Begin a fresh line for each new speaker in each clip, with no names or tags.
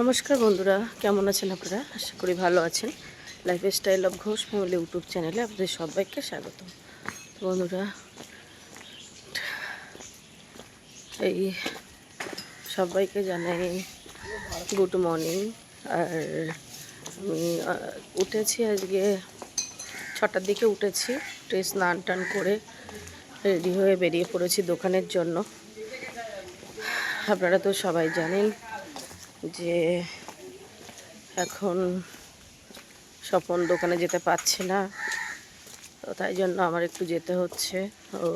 নমস্কার বন্ধুরা, কেমন আছেন আপনারা? আশা করি ভালো আছেন। Life style of Ghosh family YouTube চ্যানেলে আপনাদের সবাইকে স্বাগত। বন্ধুরা, এই সবাইকে জানাই গুড মর্নিং আর আমি উঠেছি আজকে, ছটার দিকে উঠেছি, উঠে স্নান টান করে রেডি হয়ে বেরিয়ে পড়েছি দোকানের জন্য। আপনারা তো সবাই জানেন যে এখন স্বপন দোকানে যেতে পারছে না, তো তাই জন্য আমার একটু যেতে হচ্ছে। ও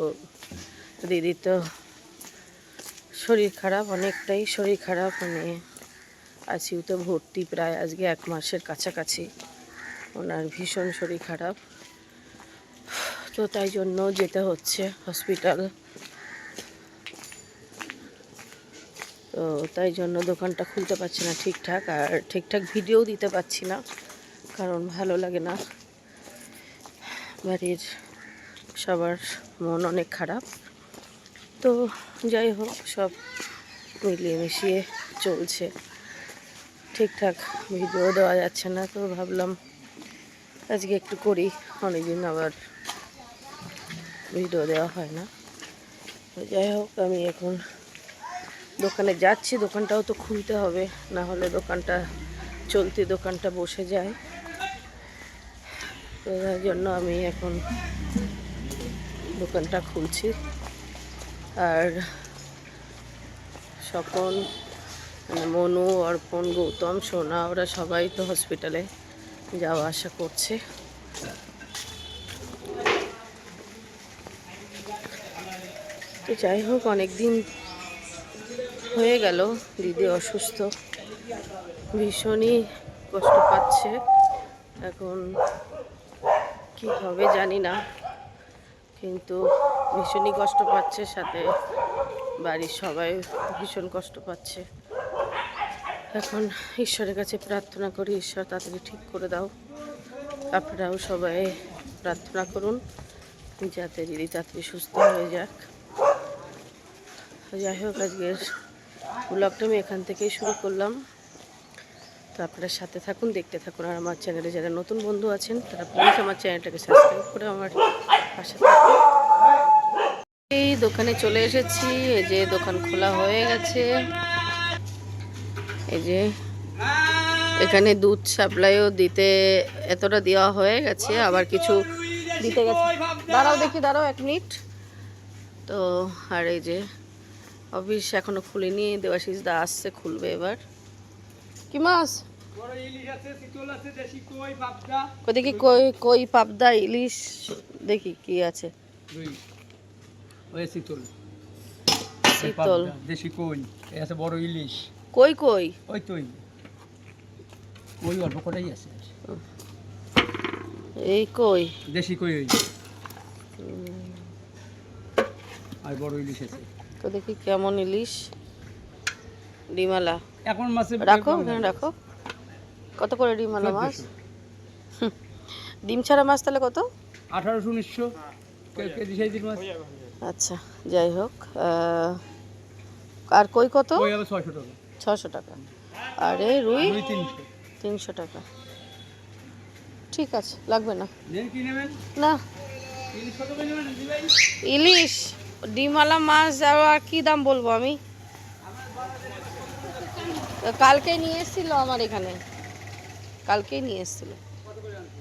দিদি তো শরীর খারাপ, অনেকটাই শরীর খারাপ। মানে আইসিউতে ভর্তি প্রায় আজকে এক মাসের কাছাকাছি। ওনার ভীষণ শরীর খারাপ। তো তাই জন্য যেতে হচ্ছে হসপিটাল তো তাই জন্য দোকানটা খুলতে পারছি না ঠিকঠাক, আর ঠিকঠাক ভিডিও দিতে পারছি না, কারণ ভালো লাগে না। বাড়ির সবার মন অনেক খারাপ। তো যাই হোক, সব মিলিয়ে মিশিয়ে চলছে। ঠিকঠাক ভিডিও দেওয়া যাচ্ছে না, তো ভাবলাম আজকে একটু করি, অনেকদিন আবার ভিডিও দেওয়া হয় না। যাই হোক, আমি এখন দোকানে যাচ্ছি, দোকানটাও তো খুলতে হবে, না হলে দোকানটা চলতি দোকানটা বসে যায়। তো তার জন্য আমি এখন দোকানটা খুলছি। আর স্বপন মানে মনু, অর্পণ, গৌতম, সোনা, ওরা সবাই তো হসপিটালে যাওয়া আসা করছে। তো যাই হোক অনেক দিন হয়ে গেল। দিদি অসুস্থ। ভীষণই কষ্ট পাচ্ছে। এখন কি হবে জানি না। কিন্তু ভীষণই কষ্ট পাচ্ছে, সাথে বাড়ির সবাই ভীষণ কষ্ট পাচ্ছে। এখন ঈশ্বরের কাছে প্রার্থনা করি, ঈশ্বর তাড়াতাড়ি ঠিক করে দাও। আপনারাও সবাই প্রার্থনা করুন, যাতে দিদি তাড়াতাড়ি সুস্থ হয়ে যাক। যাই হোক, আজকের ব্লগটা আমি এখান থেকেই শুরু করলাম। তো আপনারা সাথে থাকুন, দেখতে থাকুন। আর আমার চ্যানেলে যারা নতুন বন্ধু আছেন, তারা প্লিজ আমার চ্যানেলটাকে সাবস্ক্রাইব করে আমার পাশে এই দোকানে চলে এসেছি। এই যে দোকান খোলা হয়ে গেছে। এই যে এখানে দুধ সাপ্লাইও দিতে এতটা দেওয়া হয়ে গেছে, আবার কিছু দিতে গেছে। দাঁড়াও দেখি, দাঁড়াও এক মিনিট। তো আর এই যে অফিস এখনও খুলিনি দেবাশিস দা আসছে খুলবে এবার। কি মাছ?
দেশি কই
কই কই পাবদা ইলিশ দেখি কি আছে।
চিতল।
শীতল
দেশি কই আছে বড় ইলিশ।
কই কই?
ওই তো ওই। ওই অল্প কটাই আছে।
এই কই?
দেশি কই ওই। আর বড় ইলিশ আছে।
তো দেখি কেমন ইলিশ। ডিমালা।
এখন মাছে
রাখো এখানে রাখো। কত করে ডিমালা মাছ? হুম। ডিম ছাড়া মাছ তাহলে কত?
আঠারোশো উনিশশো। কেজি সাইজের মাছ?
আচ্ছা যাই হোক আর কই কত?
টাকা।
ছশো টাকা। আর এই রুই
তিনশো।
তিনশো টাকা। ঠিক আছে লাগবে না।
দেন কি নেবেন?
না।
ইলিশ।
ডিমওয়ালা মাছ আর কি দাম বলব আমি? কালকে নিয়ে এসেছিল আমার এখানে। কালকেই নিয়ে এসেছিল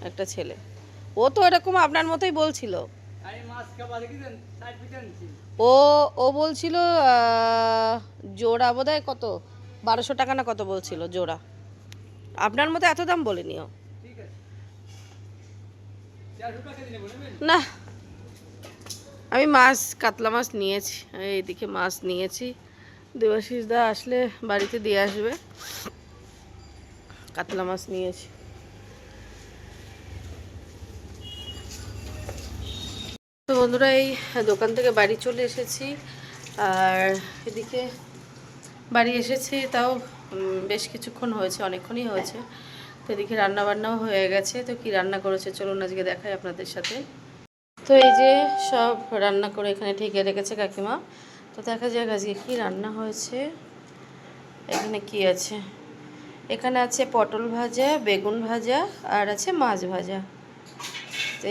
একটা ছেলে। ও তো এরকম আপনার মতোই বলছিল। ও ও বলছিল জোড়া বোধহয় কত? বারোশো টাকা না কত বলছিল জোড়া? আপনার মতো এত দাম বলেনি ও। না আমি মাছ, কাতলা মাছ নিয়েছি। এইদিকে মাছ নিয়েছি। দা আসলে বাড়িতে দিয়ে আসবে। কাতলা মাছ নিয়েছি। তো বন্ধুরা, এই দোকান থেকে বাড়ি চলে এসেছি। আর এদিকে বাড়ি এসেছি, তাও বেশ কিছুক্ষণ হয়েছে, অনেকক্ষণই হয়েছে। তো এদিকে রান্না বান্নাও হয়ে গেছে। তো কি রান্না করেছে, চলুন আজকে দেখাই আপনাদের সাথে। তো এই যে সব রান্না করে এখানে ঠেকে রেখেছে কাকিমা। তো দেখা যাক আজকে কি রান্না হয়েছে। এখানে কি আছে? এখানে আছে পটল ভাজা, বেগুন ভাজা আর আছে মাছ ভাজা।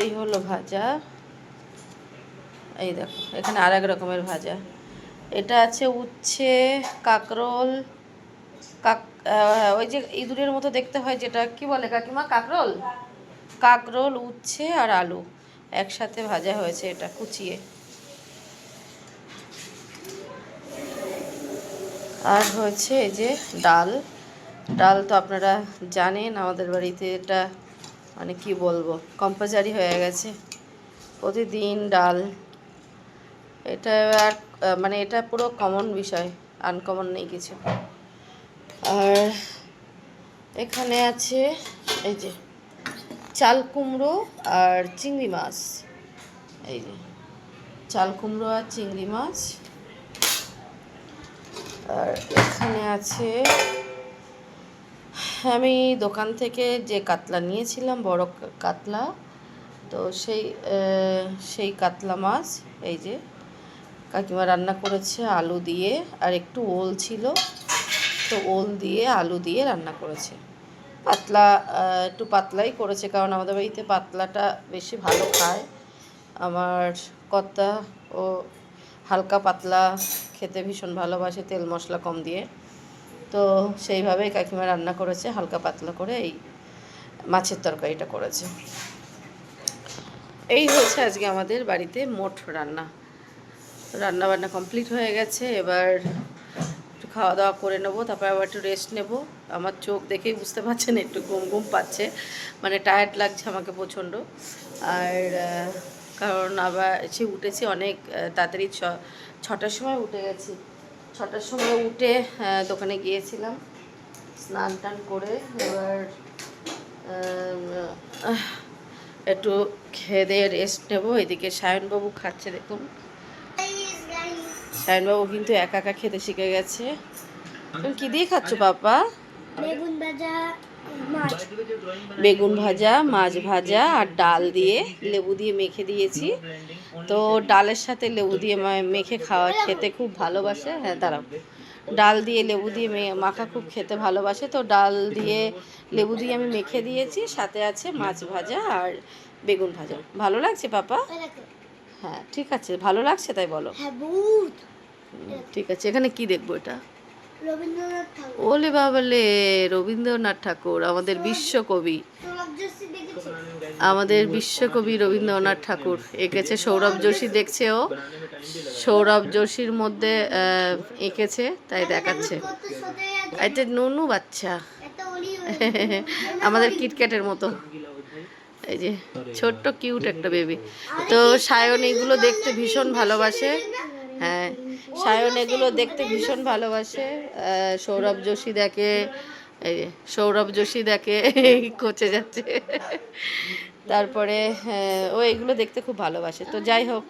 এই হলো ভাজা। এই দেখো, এখানে আর এক রকমের ভাজা। এটা আছে উচ্ছে, কাকরোল, কাক ওই যে ইঁদুরের মতো দেখতে হয় যেটা, কি বলে কাকিমা? কাকরোল? কাকরোল, উচ্ছে আর আলু। একসাথে ভাজা হয়েছে এটা, কুচিয়ে। আর হয়েছে এই যে ডাল। ডাল তো আপনারা জানেন, আমাদের বাড়িতে এটা মানে কি বলব কম্পালসারি হয়ে গেছে। প্রতিদিন ডাল। এটা আর মানে এটা পুরো কমন বিষয় আনকমন নেই কিছু। আর এখানে আছে, এই যে চাল কুমড়ো আর চিংড়ি মাছ। এই যে, চাল কুমড়ো আর চিংড়ি মাছ। আর এখানে আছে, আমি দোকান থেকে যে কাতলা নিয়েছিলাম, বড় কাতলা, তো সেই সেই কাতলা মাছ, এই যে, কাকিমা রান্না করেছে আলু দিয়ে, আর একটু ওল ছিল, তো ওল দিয়ে, আলু দিয়ে রান্না করেছে। পাতলা একটু পাতলাই করেছে কারণ আমাদের বাড়িতে পাতলাটা বেশি ভালো খায়। আমার কর্তা ও হালকা পাতলা, খেতে ভীষণ ভালোবাসে তেল মশলা কম দিয়ে। তো সেইভাবেই কাকিমা রান্না করেছে, হালকা পাতলা করে এই মাছের তরকারিটা করেছে। এই হচ্ছে আজকে আমাদের বাড়িতে মোট রান্না। রান্না বান্না কমপ্লিট হয়ে গেছে, এবার খাওয়া দাওয়া করে নেব, তারপর আবার একটু রেস্ট নেব। আমার চোখ দেখেই বুঝতে পারছেন, একটু ঘুম ঘুম পাচ্ছে। মানে টায়ার্ড লাগছে আমাকে প্রচণ্ড। আর কারণ আবার সে উঠেছি অনেক তাড়াতাড়ি ছ, ছটার সময় উঠে গেছি। ছটার সময় উঠে দোকানে গিয়েছিলাম। স্নান টান করে এবার একটু খেয়ে দিয়ে রেস্ট নেব। এদিকে সায়নবাবু খাচ্ছে দেখুন। সায়নবাবু কিন্তু একা একা খেতে শিখে গেছে। তুমি কি দিয়ে খাচ্ছ পাপা?
বেগুন ভাজা মাছ।
বেগুন ভাজা মাছ ভাজা আর ডাল দিয়ে লেবু দিয়ে মেখে দিয়েছি। তো ডালের সাথে লেবু দিয়ে মেখে খাওয়া খেতে খুব ভালোবাসে। হ্যাঁ দাঁড়াও। ডাল দিয়ে লেবু দিয়ে মাখা খুব খেতে ভালোবাসে। তো ডাল দিয়ে লেবু দিয়ে আমি মেখে দিয়েছি। সাথে আছে মাছ ভাজা আর বেগুন ভাজা। ভালো লাগছে পাপা? হ্যাঁ ঠিক আছে। ভালো লাগছে তাই বলো।
হ্যাঁ
ঠিক আছে এখানে কি দেখব এটা? ওলে বাবালে রবীন্দ্রনাথ ঠাকুর আমাদের বিশ্বকবি। আমাদের বিশ্বকবি রবীন্দ্রনাথ ঠাকুর এঁকেছে সৌরভ যোশী দেখছে ও? সৌরভ যোশীর মধ্যে এঁকেছে তাই দেখাচ্ছে। এটা নুনু বাচ্চা। আমাদের কিটক্যাটের মতো। এই যে ছোট্ট কিউট একটা বেবি। তো সায়ন এগুলো দেখতে ভীষণ ভালোবাসে। হ্যাঁ। সায়ন এগুলো দেখতে ভীষণ ভালোবাসে। সৌরভ যোশী দেখে সৌরভ যোশী দেখে কোচে যাচ্ছে। তারপরে ও এগুলো দেখতে খুব ভালোবাসে। তো যাই হোক,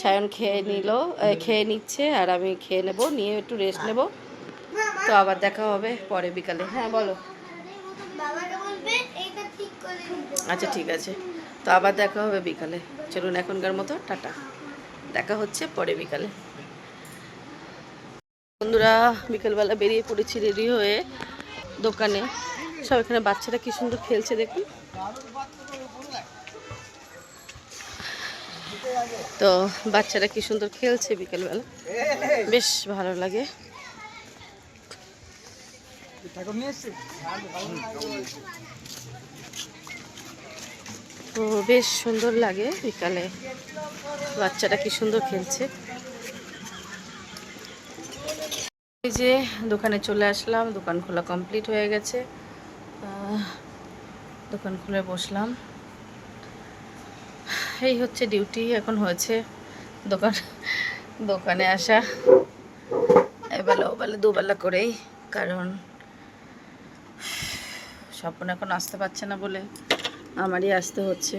সায়ন খেয়ে নিল খেয়ে নিচ্ছে, আর আমি খেয়ে নেব, নিয়ে একটু রেস্ট নেব। তো আবার দেখা হবে পরে বিকালে। হ্যাঁ বলো। আচ্ছা ঠিক আছে। তো আবার দেখা হবে বিকালে। চলুন এখনকার মতো, টাটা। দেখা হচ্ছে পরে বিকালে। বন্ধুরা, বিকেলবেলা বেরিয়ে পড়েছি রেডি হয়ে দোকানে। সব এখানে বাচ্চারা কি সুন্দর খেলছে দেখুন। তো বাচ্চারা কি সুন্দর খেলছে বিকেলবেলা। বেশ ভালো লাগে। তো বেশ সুন্দর লাগে বিকালে। বাচ্চাটা কি সুন্দর খেলছে। এই যে দোকানে চলে আসলাম, দোকান খোলা কমপ্লিট হয়ে গেছে। দোকান খুলে বসলাম। এই হচ্ছে ডিউটি এখন হয়েছে দোকান, দোকানে আসা। এবেলা ওবেলা, দুবেলা করেই, কারণ স্বপ্ন এখন আসতে পারছে না বলে আমারই আসতে হচ্ছে।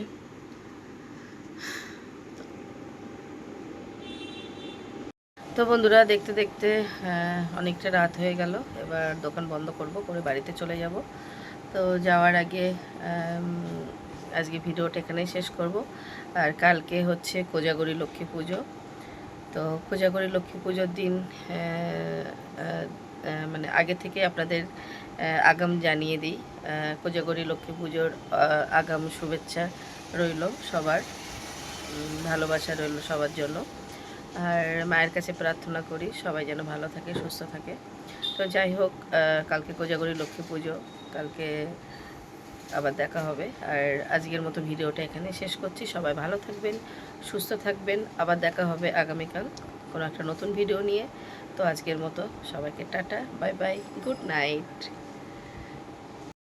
তো বন্ধুরা দেখতে দেখতে অনেকটা রাত হয়ে গেল। এবার দোকান বন্ধ করব করে বাড়িতে চলে যাব। তো যাওয়ার আগে আজকে ভিডিওটা এখানেই শেষ করব। আর কালকে হচ্ছে কোজাগরি লক্ষ্মী পুজো। তো কোজাগরি লক্ষ্মী পুজোর দিন আহ, মানে আগে থেকে আপনাদের আগাম জানিয়ে দিই। কোজাগরি লক্ষ্মী পুজোর আগাম শুভেচ্ছা রইল সবার। ভালোবাসা রইল সবার জন্য। আর মায়ের কাছে প্রার্থনা করি সবাই যেন ভালো থাকে, সুস্থ থাকে। তো যাই হোক কালকে কোজাগরি লক্ষ্মী পুজো, কালকে আবার দেখা হবে। আর আজকের মতো ভিডিওটা এখানে শেষ করছি। সবাই ভালো থাকবেন, সুস্থ থাকবেন। আবার দেখা হবে আগামীকাল কোনো একটা নতুন ভিডিও নিয়ে। তো আজকের মতো সবাইকে tata, bye bye, good night.